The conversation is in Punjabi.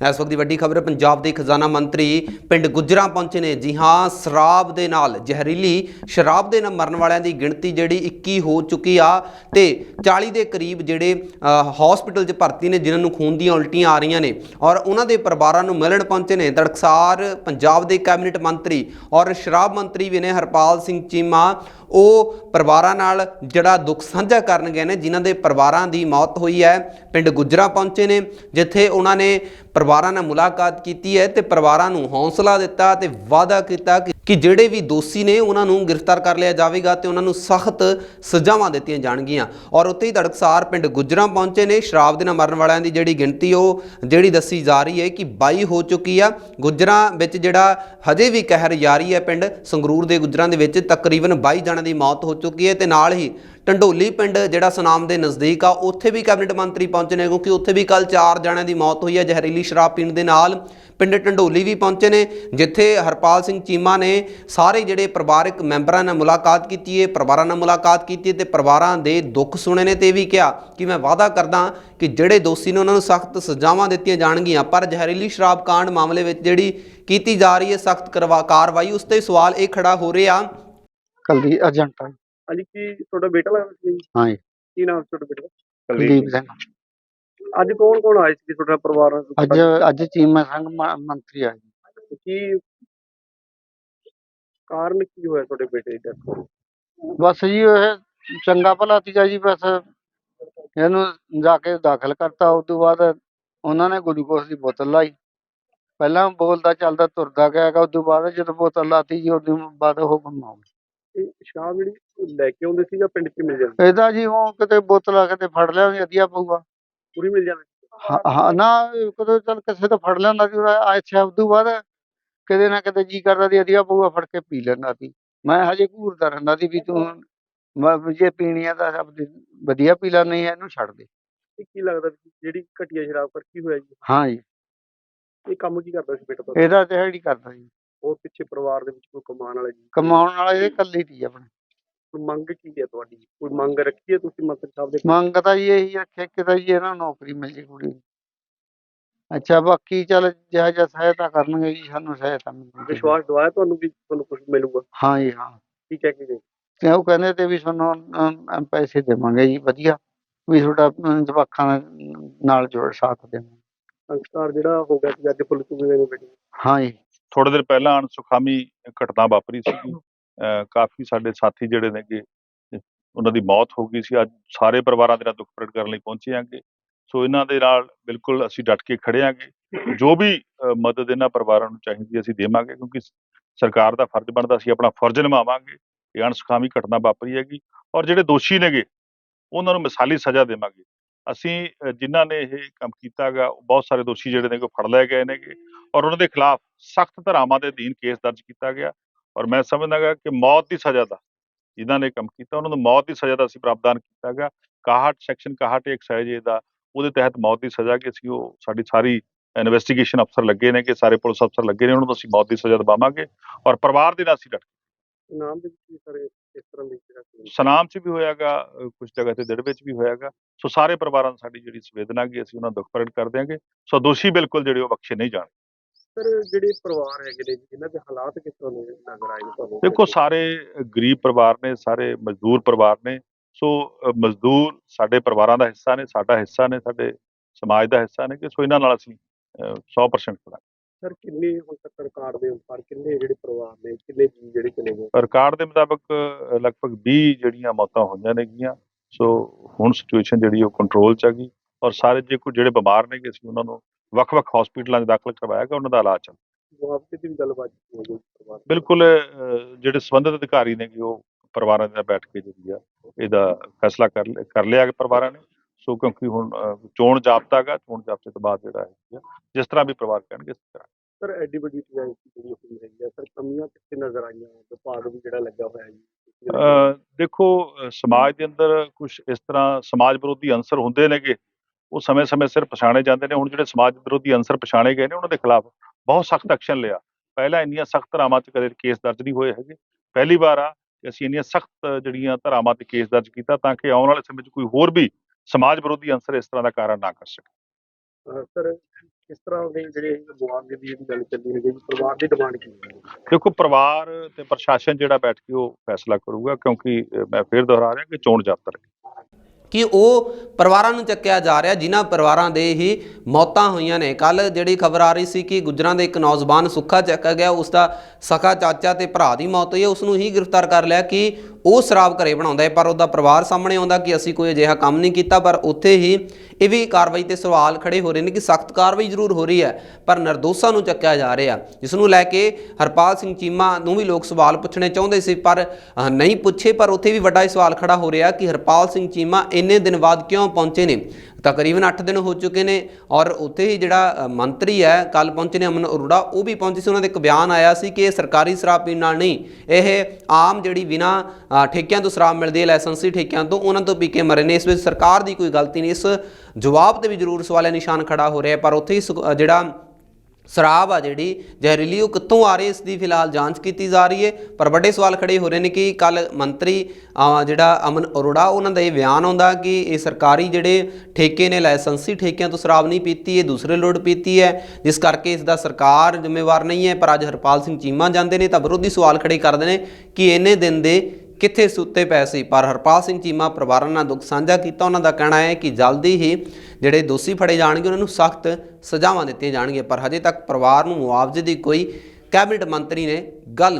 ਇਸ ਵਕਤ ਦੀ ਵੱਡੀ ਖਬਰ, ਪੰਜਾਬ ਦੇ ਖਜ਼ਾਨਾ ਮੰਤਰੀ ਪਿੰਡ ਗੁੱਜਰਾਂ ਪਹੁੰਚੇ ਨੇ। ਜੀ ਹਾਂ, ਸ਼ਰਾਬ ਦੇ ਨਾਲ ਜ਼ਹਿਰੀਲੀ ਸ਼ਰਾਬ ਦੇ ਨਾਲ ਮਰਨ ਵਾਲਿਆਂ ਦੀ ਗਿਣਤੀ ਜਿਹੜੀ 21 ਹੋ ਚੁੱਕੀ ਆ ਤੇ 40 ਦੇ ਕਰੀਬ ਜਿਹੜੇ ਹਸਪੀਟਲ 'ਚ ਭਰਤੀ ਨੇ, ਜਿਨ੍ਹਾਂ ਨੂੰ ਖੂਨ ਦੀਆਂ ਉਲਟੀਆਂ ਆ ਰਹੀਆਂ ਨੇ। ਔਰ ਉਹਨਾਂ ਦੇ ਪਰਿਵਾਰਾਂ ਨੂੰ ਮਿਲਣ ਪਹੁੰਚੇ ਨੇ। ਦੜਕਸਾਰ ਪੰਜਾਬ ਦੇ ਕੈਬਨਿਟ ਮੰਤਰੀ ਔਰ ਸ਼ਰਾਬ ਮੰਤਰੀ ਵੀ ਨੇ, ਹਰਪਾਲ ਸਿੰਘ ਚੀਮਾ। ਉਹ ਪਰਿਵਾਰਾਂ ਨਾਲ ਜਿਹੜਾ ਦੁੱਖ ਸਾਂਝਾ ਕਰਨ ਗਏ ਨੇ, ਜਿਨ੍ਹਾਂ ਦੇ ਪਰਿਵਾਰਾਂ ਦੀ ਮੌਤ ਹੋਈ ਹੈ, ਪਿੰਡ ਗੁੱਜਰਾਂ ਪਹੁੰਚੇ ਨੇ, ਜਿੱਥੇ ਉਹਨਾਂ ਨੇ ਪਰਿਵਾਰਾਂ ਨਾਲ ਮੁਲਾਕਾਤ ਕੀਤੀ ਹੈ ਤੇ ਪਰਿਵਾਰਾਂ ਨੂੰ ਹੌਸਲਾ ਦਿੱਤਾ ਤੇ ਵਾਅਦਾ ਕੀਤਾ ਕਿ ਕਿ ਜਿਹੜੇ ਵੀ ਦੋਸ਼ੀ ਨੇ, ਉਹਨਾਂ ਨੂੰ ਗ੍ਰਿਫਤਾਰ ਕਰ ਲਿਆ ਜਾਵੇਗਾ ਤੇ ਉਹਨਾਂ ਨੂੰ ਸਖਤ ਸਜ਼ਾਵਾਂ ਦਿੱਤੀਆਂ ਜਾਣਗੀਆਂ। ਔਰ ਉੱਥੇ ਹੀ ਧੜਕਸਾਰ ਪਿੰਡ ਗੁੱਜਰਾਂ ਪਹੁੰਚੇ ਨੇ, ਸ਼ਰਾਬ ਦੇ ਨਾਲ ਮਰਨ ਵਾਲਿਆਂ ਦੀ ਜਿਹੜੀ ਗਿਣਤੀ, ਉਹ ਜਿਹੜੀ ਦੱਸੀ ਜਾ ਰਹੀ ਹੈ ਕਿ 22 ਹੋ ਚੁੱਕੀ ਆ। ਗੁੱਜਰਾਂ ਵਿੱਚ ਜਿਹੜਾ ਹਜੇ ਵੀ ਕਹਿਰ ਜਾਰੀ ਹੈ ਪਿੰਡ ਸੰਗਰੂਰ ਦੇ ਗੁੱਜਰਾਂ ਦੇ ਵਿੱਚ ਤਕਰੀਬਨ 22 ਜਣਾਂ ਦੀ ਮੌਤ ਹੋ ਚੁੱਕੀ ਹੈ ਤੇ ਨਾਲ ਹੀ ਢੰਡੋਲੀ ਪਿੰਡ ਜਿਹੜਾ ਸੁਨਾਮ ਦੇ ਨਜ਼ਦੀਕ ਆ, ਉੱਥੇ ਵੀ ਕੈਬਨਿਟ ਮੰਤਰੀ ਪਹੁੰਚੇ ਨੇ ਕਿਉਂਕਿ ਉੱਥੇ ਵੀ ਕੱਲ 4 ਜਣਿਆਂ ਦੀ ਮੌਤ ਹੋਈ ਹੈ, ਜ਼ਹਿਰੀਲੀ ਸ਼ਰਾਬ ਪੀਣ ਦੇ ਨਾਲ ਪਿੰਡ ਢੰਡੋਲੀ ਵੀ ਪਹੁੰਚੇ ਨੇ, ਜਿੱਥੇ ਹਰਪਾਲ ਸਿੰਘ ਚੀਮਾ ਨੇ ਸਾਰੇ ਜਿਹੜੇ ਪਰਿਵਾਰਕ ਮੈਂਬਰਾਂ ਨਾਲ ਮੁਲਾਕਾਤ ਕੀਤੀ ਹੈ, ਪਰਿਵਾਰਾਂ ਨਾਲ ਮੁਲਾਕਾਤ ਕੀਤੀ ਹੈ ਤੇ ਪਰਿਵਾਰਾਂ ਦੇ ਦੁੱਖ ਸੁਣੇ ਨੇ ਤੇ ਇਹ ਵੀ ਕਿਹਾ ਕਿ ਮੈਂ ਵਾਅਦਾ ਕਰਦਾ ਕਿ ਜਿਹੜੇ ਦੋਸ਼ੀ ਨੇ ਉਹਨਾਂ ਨੂੰ ਸਖਤ ਸਜ਼ਾਵਾਂ ਦਿੱਤੀਆਂ ਜਾਣਗੀਆਂ, ਪਰ ਜ਼ਹਿਰੀਲੀ ਸ਼ਰਾਬ ਕਾਂਡ ਮਾਮਲੇ ਵਿੱਚ ਜਿਹੜੀ ਕੀਤੀ ਜਾ ਰਹੀ ਹੈ ਸਖਤ ਕਰਵਾ ਕਾਰਵਾਈ ਉਸ ਤੇ ਸਵਾਲ ਇਹ ਖੜਾ ਹੋ ਰਿਹਾ ਕੁਲਦੀਪ ਏਜੰਟ ਆ। ਹਾਂਜੀ ਕੀ ਤੁਹਾਡਾ ਬੇਟਾ ਲੱਗਦਾ ਸੀ ਜੀ? ਹਾਂ ਜੀ ਕੀ ਨਾਮ ਸੀ ਤੁਹਾਡੇ ਬੇਟੇ ਦਾ ਕੁਲਦੀਪ ਸਿੰਘ ਅੱਜ ਕੌਣ ਕੌਣ ਆਏ ਸੀ ਤੁਹਾਡਾ ਪਰਿਵਾਰ ਨਾਲ? ਅੱਜ ਅੱਜ ਚੀਮਾ ਸੰਘ ਮ- ਮੰਤਰੀ ਆ ਜੀ। ਕੀ ਕਾਰਨ ਕੀ ਹੋਇਆ ਤੁਹਾਡੇ ਬੇਟੇ ਦੀ ਬਸ ਜੀ ਇਹ ਚੰਗਾ ਭਲਾ ਸੀਗਾ ਜੀ ਬਸ ਇਹਨੂੰ ਜਾ ਕੇ ਦਾਖਲ ਕਰਤਾ ਉਸ ਤੋਂ ਬਾਅਦ ਉਹਨਾਂ ਨੇ ਗਲੂਕੋਸ ਦੀ ਬੋਤਲ ਲਾਈ ਪਹਿਲਾਂ ਬੋਲਦਾ ਚੱਲਦਾ ਤੁਰਦਾ ਗਿਆ ਗਾ ਉਸ ਤੋਂ ਬਾਅਦ ਜਦੋਂ ਬੋਤਲ ਲਾਤੀ ਜੀ ਉਸ ਤੋਂ ਬਾਅਦ ਉਹ ਗੁੰਮ ਹੋ ਗਿਆ ਇਹ ਸ਼ਰਾਬ ਜਿਹੜੀ ਲੈ ਕੇ ਆਉਂਦੇ ਸੀ ਜਾਂ ਪਿੰਡ 'ਚ ਮਿਲ ਜਾਂਦੀ ਇਹਦਾ ਜੀ ਉਹ ਕਿਤੇ ਬੋਤਲ ਕਿਤੇ ਫੜ ਲਿਆ ਵਧੀਆ ਪਊਗਾ। ਪੂਰੀ ਮਿਲ ਜਾਂਦੀ ਹਾਂ ਹਾਂ, ਨਾ ਕਦੇ ਚੱਲ ਕਿਸੇ ਤੋਂ ਫੜ ਲੈਂਦਾ ਸੀ ਉਹ ਅੱਛਾ ਉਸ ਤੋਂ ਬਾਅਦ ਕਿਤੇ ਨਾ ਕਿਤੇ ਜੀ ਕਰਦਾ ਸੀ ਵਧੀਆ ਪਊਗਾ ਫੜ ਕੇ ਪੀ ਲੈਂਦਾ ਸੀ। ਮੈਂ ਹਜੇ ਘੂਰਦਾ ਰਹਿੰਦਾ ਸੀ ਵੀ ਤੂੰ ਮੈਂ ਵੀ ਜੇ ਪੀਣੀ ਆ ਤਾਂ ਸਭ ਦੀ ਵਧੀਆ ਪੀ ਲੈ ਨਹੀਂ ਇਹਨੂੰ ਛੱਡ ਦੇ। ਇਹ ਕੀ ਲੱਗਦਾ ਵੀ ਜਿਹੜੀ ਘਟੀਆ ਸ਼ਰਾਬ ਕਰ ਕੀ ਹੋਇਆ ਜੀ? ਹਾਂ ਜੀ। ਇਹ ਕੰਮ ਕੀ ਕਰਦਾ ਸੀ ਬੇਟਾ ਤੁਹਾਡਾ? ਇਹਦਾ ਦਿਹਾੜੀ ਕਰਦਾ ਜੀ। ਉਹ ਪਿੱਛੇ ਪਰਿਵਾਰ ਦੇ ਵਿੱਚ ਕੋਈ ਕਮਾਉਣ ਵਾਲਾ ਜੀ ਕਮਾਉਣ ਵਾਲਾ ਇਹ ਇਕੱਲੀ ਸੀ ਆਪਣੇ। ਕੋਈ ਮੰਗ ਕੀ ਹੈ ਤੁਹਾਡੀ ਕੋਈ ਮੰਗ ਰੱਖੀ ਹੈ ਤੁਸੀਂ ਮੰਤਰੀ ਸਾਹਿਬ ਦੇ ਮੰਗ ਤਾਂ ਜੀ ਇਹੀ ਰੱਖਿਆ ਕਿ ਤਾਂ ਜੀ ਇਹਨਾਂ ਨੂੰ ਨੌਕਰੀ ਮਿਲ ਜੇ ਕੁੜੀ ਨੂੰ। ਅੱਛਾ ਬਾਕੀ ਚੱਲ ਜਿਹਾ ਜਿਹਾ ਸਹਾਇਤਾ ਕਰਨਗੇ ਜੀ ਸਾਨੂੰ ਸਹਾਇਤਾ ਮਿਲੂਗੀ। ਵਿਸ਼ਵਾਸ ਦਵਾਇਆ ਤੁਹਾਨੂੰ ਵੀ ਤੁਹਾਨੂੰ ਕੁਝ ਮਿਲੂਗਾ? ਹਾਂ ਜੀ ਹਾਂ। ਕੀ ਕਹਿ ਕੇ ਗਏ ਤੇ ਉਹ ਕਹਿੰਦੇ ਤੇ ਵੀ ਤੁਹਾਨੂੰ ਅਮ, ਪੈਸੇ ਦੇਵਾਂਗੇ ਜੀ ਵਧੀਆ। ਵੀ ਤੁਹਾਡਾ ਅਮ, ਜਵਾਕਾਂ ਨਾਲ- ਨਾਲ ਜੋੜ ਸਾਥ ਦੇਵਾਂਗੇ। ਸੰਸਕਾਰ ਜਿਹੜਾ ਹੋ ਗਿਆ ਸੀ ਅੱਜ ਪੁਲਿਸ ਨੂੰ ਮੇਰੇ ਬੇਟੇ ਹਾਂ ਜੀ। ਥੋੜੇ ਦਿਨ ਪਹਿਲਾਂ ਅਣਸੁਖਾਵੀ ਘਟਨਾ ਵਾਪਰੀ ਸੀਗੀ। ਅਹ ਕਾਫੀ ਸਾਡੇ ਸਾਥੀ ਜਿਹੜੇ ਨੇਗੇ ਉਹਨਾਂ ਦੀ ਮੌਤ ਹੋ ਗਈ ਸੀ। ਅੱਜ ਸਾਰੇ ਪਰਿਵਾਰਾਂ ਦੇ ਨਾਲ ਦੁੱਖ ਪ੍ਰਗਟ ਕਰਨ ਲਈ ਪਹੁੰਚੇ ਆਂਗੇ ਸੋ ਇਹਨਾਂ ਦੇ ਨਾਲ ਬਿਲਕੁਲ ਅਸੀਂ ਡਟ ਕੇ ਖੜੇ ਆਂਗੇ ਜੋ ਵੀ ਮਦਦ ਇਹਨਾਂ ਪਰਿਵਾਰਾਂ ਨੂੰ ਚਾਹੀਦੀ ਅਸੀਂ ਦੇਵਾਂਗੇ ਕਿਉਂਕਿ ਸ- ਸਰਕਾਰ ਦਾ ਫਰਜ਼ ਬਣਦਾ ਸੀ ਆਪਣਾ ਫਰਜ਼ ਨਿਭਾਵਾਂਗੇ ਇਹ ਅਣਸੁਖਾਵੀ ਘਟਨਾ ਵਾਪਰੀ ਹੈਗੀ। ਔਰ ਜਿਹੜੇ ਦੋਸ਼ੀ ਨੇਗੇ ਉਹਨਾਂ ਨੂੰ ਮਿਸਾਲੀ ਸਜ਼ਾ ਦੇਵਾਂਗੇ। ਅਸੀਂ ਅਹ ਜਿਨ੍ਹਾਂ ਨੇ ਇਹ ਕੰਮ ਕੀਤਾ ਗਾ ਬਹੁਤ ਸਾਰੇ ਦੋਸ਼ੀ ਜਿਹੜੇ ਨੇ ਉਹ ਫੜ ਲਏ ਗਏ ਨੇਗੇ ਔਰ ਉਹਨਾਂ ਦੇ ਖਿਲਾਫ ਸਖਤ ਧਾਰਾਵਾਂ ਦੇ ਅਧੀਨ ਕੇਸ ਦਰਜ ਕੀਤਾ ਗਿਆ ਔਰ ਮੈਂ ਸਮਝਦਾ ਗਾ ਕਿ ਮੌਤ ਦੀ ਸਜ਼ਾ ਦਾ ਜਿਨ੍ਹਾਂ ਨੇ ਕੰਮ ਕੀਤਾ, ਉਹਨਾਂ ਨੂੰ ਮੌਤ ਦੀ ਸਜ਼ਾ ਦਾ ਅਸੀਂ ਪ੍ਰਾਵਧਾਨ ਕੀਤਾ ਗਿਆ 61 ਸੈਕਸ਼ਨ 61 ਐਕਸਾਈਜ਼ ਦਾ, ਉਹਦੇ ਤਹਿਤ ਮੌਤ ਦੀ ਸਜ਼ਾ ਕਿ ਅਸੀਂ ਉਹ ਸਾਡੀ ਸਾਰੀ ਇਨਵੈਸਟੀਗੇਸ਼ਨ ਅਫਸਰ ਲੱਗੇ ਨੇ ਕਿ ਸਾਰੇ ਪੁਲਿਸ ਅਫਸਰ ਲੱਗੇ ਨੇ, ਉਹਨਾਂ ਨੂੰ ਅਸੀਂ ਮੌਤ ਦੀ ਸਜ਼ਾ ਦਿਵਾਵਾਂਗੇ ਔਰ ਪਰਿਵਾਰ ਦੇ ਨਾਲ ਅਸੀਂ ਡਟ ਨਾਮ ਦੇ ਵਿੱਚ ਵੀ ਸਰ ਇਸ ਤਰ੍ਹਾਂ ਦੀ ਜਿਹੜਾ ਸੀ ਸਨਾਮ 'ਚ ਵੀ ਹੋਇਆਗਾ ਕੁਝ ਜਗ੍ਹਾ ਤੇ ਦਿੜ ਵਿੱਚ ਵੀ ਹੋਇਆਗਾ। ਸੋ ਸਾਰੇ ਪਰਿਵਾਰਾਂ ਨੂੰ ਸਾਡੀ ਜਿਹੜੀ ਸੰਵੇਦਨਾ ਗੀ ਅਸੀਂ ਉਹਨਾਂ ਦੁੱਖ ਪ੍ਰਗਟ ਕਰ ਦਿਆਂਗੇ। ਸੋ ਦੋਸ਼ੀ ਬਿਲਕੁਲ ਜਿਹੜੇ ਉਹ ਬਖਸ਼ੇ ਨਹੀਂ ਜਾਣ ਸਰ ਜਿਹੜੇ ਪਰਿਵਾਰ ਹੈਗੇ ਨੇ ਦੇ ਹਾਲਾਤ ਕਿਸ ਤਰ੍ਹਾਂ ਦੇ ਨਜ਼ਰ ਆਏ ਨੇ ਤੁਹਾਨੂੰ? ਦੇਖੋ ਸਾਰੇ ਗਰੀਬ ਪਰਿਵਾਰ ਨੇ ਸਾਰੇ ਮਜ਼ਦੂਰ ਪਰਿਵਾਰ ਨੇ। ਸੋ ਮਜ਼ਦੂਰ ਸਾਡੇ ਪਰਿਵਾਰਾਂ ਦਾ ਹਿੱਸਾ ਨੇ ਸਾਡਾ ਹਿੱਸਾ ਨੇ ਸਾਡੇ ਸਮਾਜ ਦਾ ਹਿੱਸਾ ਨੇ ਕਿ ਸੋ ਇਹਨਾਂ ਨਾਲ ਅਸੀਂ ਅ, 100% ਖੜਾ ਸਰ ਕਿੰਨੇ ਹੁਣ ਤੱਕ ਰਿਕਾਰਡ ਦੇ ਅਨੁਸਾਰ ਕਿੰਨੇ ਜਿਹੜੇ ਪਰਿਵਾਰ ਨੇ ਕਿੰਨੇ ਜੀ ਜਿਹੜੇ ਚਲੇ ਗਏ? ਰਿਕਾਰਡ ਦੇ ਮੁਤਾਬਕ ਲਗਭਗ 20 ਜਿਹੜੀਆਂ ਮੌਤਾਂ ਹੋਈਆਂ ਨੇਗੀਆਂ। ਸੋ ਹੁਣ ਸਿਚੁਏਸ਼ਨ ਜਿਹੜੀ ਉਹ ਕੰਟਰੋਲ 'ਚ ਆ ਗਈ। ਔਰ ਸਾਰੇ ਜੇ ਕੋਈ ਜਿਹੜੇ ਬਿਮਾਰ ਨੇਗੇ ਅਸੀਂ ਉਹਨਾਂ ਨੂੰ ਵੱਖ-ਵੱਖ ਹਸਪੀਟਲਾਂ 'ਚ ਦਾਖਲ ਕਰਵਾਇਆ ਗਿਆ ਉਹਨਾਂ ਦਾ ਇਲਾਜ ਚੱਲ ਮੁਆਵਜ਼ੇ ਦੀ ਵੀ ਗੱਲਬਾਤ ਹੋ ਗਈ ਪਰਿਵਾਰ ਬਿਲਕੁਲ ਜਿਹੜੇ ਸੰਬੰਧਿਤ ਅਧਿਕਾਰੀ ਨੇ ਕਿ ਉਹ ਪਰਿਵਾਰਾਂ ਦੇ ਨਾਲ ਬੈਠ ਕੇ ਜਿਹੜੀ ਆ ਇਹਦਾ ਫੈਸਲਾ ਕਰ ਲਿਆ ਕਿ ਪਰਿਵਾਰਾਂ ਨੇ। ਸੋ ਕਿਉਂਕਿ ਹੁਣ ਚੋਣ ਜਾਬਤਾ ਗਾ ਚੋਣ ਜਾਬਤੇ ਤੋਂ ਬਾਅਦ ਜਿਹੜਾ ਹੈ ਜਿਸ ਤਰ੍ਹਾਂ ਵੀ ਪਰਿਵਾਰ ਕਹਿਣਗੇ ਇਸ ਤਰ੍ਹਾਂ। ਸਰ ਐਡੀ ਵੱਡੀ ਟ੍ਰੈਜਡੀ ਜਿਹੜੀ ਹੋਈ ਆ ਸਰ ਕਮੀਆਂ ਕਿੱਥੇ ਨਜ਼ਰ ਆਈਆਂ? ਵਿਭਾਗ ਵੀ ਜਿਹੜਾ ਲੱਗਾ ਹੋਇਆ ਜੀ ਦੇਖੋ ਸਮਾਜ ਦੇ ਅੰਦਰ ਕੁਝ ਇਸ ਤਰ੍ਹਾਂ ਸਮਾਜ ਵਿਰੋਧੀ ਅੰਸਰ ਹੁੰਦੇ ਨੇਗੇ ਉਹ ਸਮੇਂ-ਸਮੇਂ ਸਿਰ ਪਛਾਣੇ ਜਾਂਦੇ ਨੇ। ਹੁਣ ਜਿਹੜੇ ਸਮਾਜ ਵਿਰੋਧੀ ਅੰਸਰ ਪਛਾਣੇ ਗਏ ਨੇ ਉਹਨਾਂ ਦੇ ਖਿਲਾਫ ਬਹੁਤ ਸਖਤ ਐਕਸ਼ਨ ਲਿਆ। ਪਹਿਲਾਂ ਇੰਨੀਆਂ ਸਖਤ ਧਾਰਾਵਾਂ 'ਚ ਕਦੇ ਕੇਸ ਦਰਜ ਨਹੀਂ ਹੋਏ ਹੈਗੇ। ਪਹਿਲੀ ਵਾਰ ਆ ਕਿ ਅਸੀਂ ਇੰਨੀਆਂ ਸਖਤ ਜਿਹੜੀਆਂ ਧਾਰਾਵਾਂ 'ਤੇ ਕੇਸ ਦਰਜ ਕੀਤਾ ਤਾਂ ਕਿ ਆਉਣ ਵਾਲੇ ਸਮੇਂ 'ਚ ਕੋਈ ਹੋਰ ਵੀ ਸਮਾਜ ਵਿਰੋਧੀ ਅੰਸਰ ਇਸ ਤਰ੍ਹਾਂ ਦਾ ਕਾਰਨ ਨਾ ਕਰ ਸਕੇ। ਸਰ ਕਿਸ ਤਰ੍ਹਾਂ ਦੇ ਜਿਹੜੇ ਮੁਆਵਜ਼ੇ ਦੀ ਜਿਹੜੀ ਗੱਲ ਚੱਲੀ ਹੈਗੀ ਜੀ? ਪਰਿਵਾਰ ਦੀ ਡਿਮਾਂਡ ਕੀ ਹੈ? ਦੇਖੋ ਪਰਿਵਾਰ ਤੇ ਪ੍ਰਸ਼ਾਸਨ ਜਿਹੜਾ ਬੈਠ ਕੇ ਉਹ ਫੈਸਲਾ ਕਰੂਗਾ ਕਿਉਂਕਿ ਮੈਂ ਫੇਰ ਦੁਹਰਾ ਰਿਹਾ ਕਿ ਚੋਣ ਜਾਬਤਾ ਹੈ ਕਿ ਉਹ ਪਰਿਵਾਰਾਂ ਨੂੰ ਚੱਕਿਆ ਜਾ ਰਿਹਾ ਜਿਨ੍ਹਾਂ ਪਰਿਵਾਰਾਂ ਦੇ ਹੀ ਮੌਤਾਂ ਹੋਈਆਂ ਨੇ। ਕੱਲ ਜਿਹੜੀ ਖਬਰ ਆ ਰਹੀ ਸੀ ਕਿ ਗੁੱਜਰਾਂ ਦੇ ਇੱਕ ਨੌਜਵਾਨ ਸੁੱਖਾ ਚੱਕਿਆ ਗਿਆ ਉਸ ਦਾ ਸਖਾ ਚਾਚਾ ਤੇ ਭਰਾ ਦੀ ਮੌਤ ਹੋਈ ਹੈ। ਉਸ ਨੂੰ ਹੀ ਗ੍ਰਿਫਤਾਰ ਕਰ ਲਿਆ ਕਿ ਉਹ ਸ਼ਰਾਬ ਘਰੇ ਬਣਾਉਂਦਾ ਹੈ, ਪਰ ਉਹਦਾ ਪਰਿਵਾਰ ਸਾਹਮਣੇ ਆਉਂਦਾ ਕਿ ਅਸੀਂ ਕੋਈ ਅਜਿਹਾ ਕੰਮ ਨਹੀਂ ਕੀਤਾ, ਪਰ ਉੱਥੇ ਹੀ ਇਹ ਵੀ ਕਾਰਵਾਈ ਤੇ ਸਵਾਲ ਖੜੇ ਹੋ ਰਹੇ ਨੇ ਕਿ ਸਖਤ ਕਾਰਵਾਈ ਜ਼ਰੂਰ ਹੋ ਰਹੀ ਹੈ, ਪਰ ਨਿਰਦੋਸ਼ਾਂ ਨੂੰ ਚੱਕਿਆ ਜਾ ਰਿਹਾ। ਜਿਸ ਨੂੰ ਲੈ ਕੇ ਹਰਪਾਲ ਸਿੰਘ ਚੀਮਾ ਨੂੰ ਵੀ ਲੋਕ ਸਵਾਲ ਪੁੱਛਣੇ ਚਾਹੁੰਦੇ ਸੀ, ਪਰ ਨਹੀਂ ਪੁੱਛੇ, ਪਰ ਉੱਥੇ ਵੀ ਵੱਡਾ ਇਹ ਸਵਾਲ ਖੜਾ ਹੋ ਰਿਹਾ ਕਿ ਹਰਪਾਲ ਸਿੰਘ ਚੀਮਾ ਇੰਨੇ ਦਿਨ ਬਾਅਦ ਕਿਉਂ ਪਹੁੰਚੇ ਨੇ? ਤਕਰੀਬਨ 8 ਦਿਨ ਹੋ ਚੁੱਕੇ ਨੇ ਔਰ ਉੱਥੇ ਹੀ ਜਿਹੜਾ ਮੰਤਰੀ ਹੈ ਕੱਲ ਪਹੁੰਚੇ ਨੇ ਅਮਨ ਅਰੋੜਾ, ਉਹ ਵੀ ਪਹੁੰਚੇ ਸੀ। ਉਹਨਾਂ ਦਾ ਇੱਕ ਬਿਆਨ ਆਇਆ ਸੀ ਕਿ ਇਹ ਸਰਕਾਰੀ ਸ਼ਰਾਬ ਪੀਣ ਨਾਲ ਨਹੀਂ, ਇਹ ਆਮ ਜਿਹੜੀ ਬਿਨਾ ਠੇਕਿਆਂ ਤੋਂ ਸ਼ਰਾਬ ਮਿਲਦੀ ਹੈ, ਲਾਇਸੈਂਸੀ ਠੇਕਿਆਂ ਤੋਂ, ਉਹਨਾਂ ਤੋਂ ਪੀ ਕੇ ਮਰੇ ਨੇ। ਇਸ ਵਿੱਚ ਸਰਕਾਰ ਦੀ ਕੋਈ ਗਲਤੀ ਨਹੀਂ, ਇਸ ਜਵਾਬ ਤੇ ਵੀ ਜ਼ਰੂਰ ਸਵਾਲ ਨਿਸ਼ਾਨ ਖੜਾ ਹੋ ਰਿਹਾ ਪਰ ਉੱਥੇ ਹੀ ਸੁ- ਜਿਹੜਾ ਸ਼ਰਾਬ ਆ ਜਿਹੜੀ ਜ਼ਹਿਰੀਲੀ, ਉਹ ਕਿੱਥੋਂ ਆ ਰਹੀ ਇਸ ਦੀ ਫਿਲਹਾਲ ਜਾਂਚ ਕੀਤੀ ਜਾ ਰਹੀ ਹੈ। ਪਰ ਵੱਡੇ ਸਵਾਲ ਖੜੇ ਹੋ ਰਹੇ ਨੇ ਕਿ ਕੱਲ ਮੰਤਰੀ ਜਿਹੜਾ ਅਮਨ ਅਰੋੜਾ, ਉਹਨਾਂ ਦਾ ਇਹ ਬਿਆਨ ਆਉਂਦਾ ਕਿ ਇਹ ਸਰਕਾਰੀ ਜਿਹੜੇ ਠੇਕੇ ਨੇ, ਲਾਇਸੈਂਸੀ ਠੇਕਿਆਂ ਤੋਂ ਸ਼ਰਾਬ ਨਹੀਂ ਪੀਤੀ, ਇਹ ਦੂਸਰੇ ਲੋੜ ਪੀਤੀ ਹੈ। ਜਿਸ ਕਰਕੇ ਇਸ ਦਾ ਸਰਕਾਰ ਜ਼ਿੰਮੇਵਾਰ ਨਹੀਂ ਹੈ, ਪਰ ਅੱਜ ਹਰਪਾਲ ਸਿੰਘ ਚੀਮਾ ਜਾਂਦੇ ਨੇ, ਤਾਂ ਵਿਰੋਧੀ ਸਵਾਲ ਖੜੇ ਕਰਦੇ ਨੇ ਕਿ ਇੰਨੇ ਦਿਨ ਦੇ ਕਿੱਥੇ ਸੁੱਤੇ ਪਏ ਸੀ? ਪਰ ਹਰਪਾਲ ਸਿੰਘ ਚੀਮਾ ਪਰਿਵਾਰਾਂ ਨਾਲ ਦੁੱਖ ਸਾਂਝਾ ਕੀਤਾ। ਉਹਨਾਂ ਦਾ ਕਹਿਣਾ ਹੈ ਕਿ ਜਲਦੀ ਹੀ ਜਿਹੜੇ ਦੋਸ਼ੀ ਫੜੇ ਜਾਣਗੇ, ਉਹਨਾਂ ਨੂੰ ਸਖਤ ਸਜ਼ਾਵਾਂ ਦਿੱਤੀਆਂ ਜਾਣਗੀਆਂ। ਪਰ ਹਜੇ ਤੱਕ ਪਰਿਵਾਰ ਨੂੰ ਮੁਆਵਜ਼ੇ ਦੀ ਕੋਈ ਕੈਬਨਿਟ ਮੰਤਰੀ ਨੇ ਗੱਲ